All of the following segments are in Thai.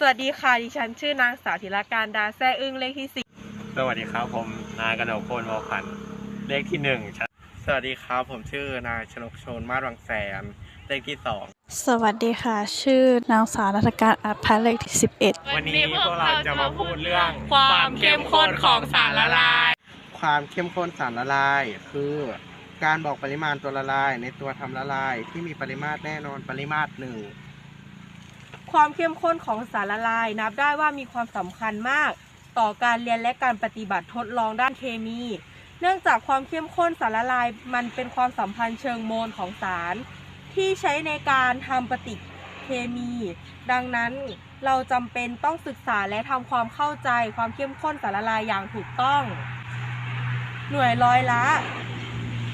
สวัสดีค่ะ ดิฉันชื่อนางสาวธิรการดาแซ่อึ้งเลขที่สี่สวัสดีครับผมนายกนกพลวอพันธ์เลขที่หนึ่งชั้นสวัสดีครับผมชื่อนายชนกชนมาศวังแสนเลขที่สองสวัสดีค่ะ ชื่อนางสาวนัฐการอาจพันธ์เลขที่11วันนี้พวกเราจะมาพูดเรื่องความเข้มข้นของสารละลาย ความเข้มข้นสารละลายคือการบอกปริมาณตัวละลายในตัวทำละลายที่มีปริมาตรแน่นอนปริมาตรหนึ่ง ความเข้มข้นของสารละลาย นับได้ว่ามีความสำคัญมาก ต่อการเรียนและการปฏิบัติทดลองด้านเคมี เนื่องจากความเข้มข้นสารละลาย มันเป็นความสัมพันธ์เชิงโมลของสาร ที่ใช้ในการทำปฏิเคมี ดังนั้นเราจำเป็นต้องศึกษาและทำความเข้าใจความเข้มข้นสารละลายอย่างถูกต้อง หน่วยร้อยละ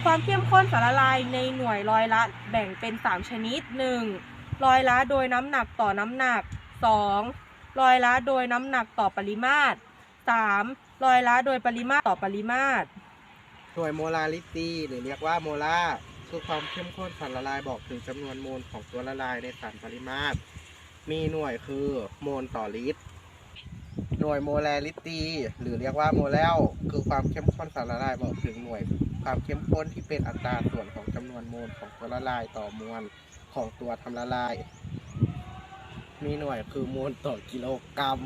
ความเข้มข้นสารละลายในหน่วยร้อยละ แบ่งเป็น 3 ชนิด 1. ร้อยละโดยน้ำหนักต่อน้ำหนัก 2. ร้อยละโดยน้ำหนักต่อปริมาตร 3. ร้อยละโดยปริมาตรต่อปริมาตร หน่วยโมลาริตีหรือเรียกว่าโมลาร์คือความเข้มข้นสารละลายบอกถึงจำนวนโมลของตัวละลายในสารปริมาตร มีหน่วยคือโมลต่อลิตร หน่วยโมลาริตีหรือเรียกว่าโมเลลคือความเข้มข้นสารละลายบอกถึงหน่วย ความเข้มข้นที่เป็นอัตราส่วนของจำนวนโมลของตัวละลายต่อมวล ของตัวทำละลาย มีหน่วยคือมวลต่อกิโลกรัม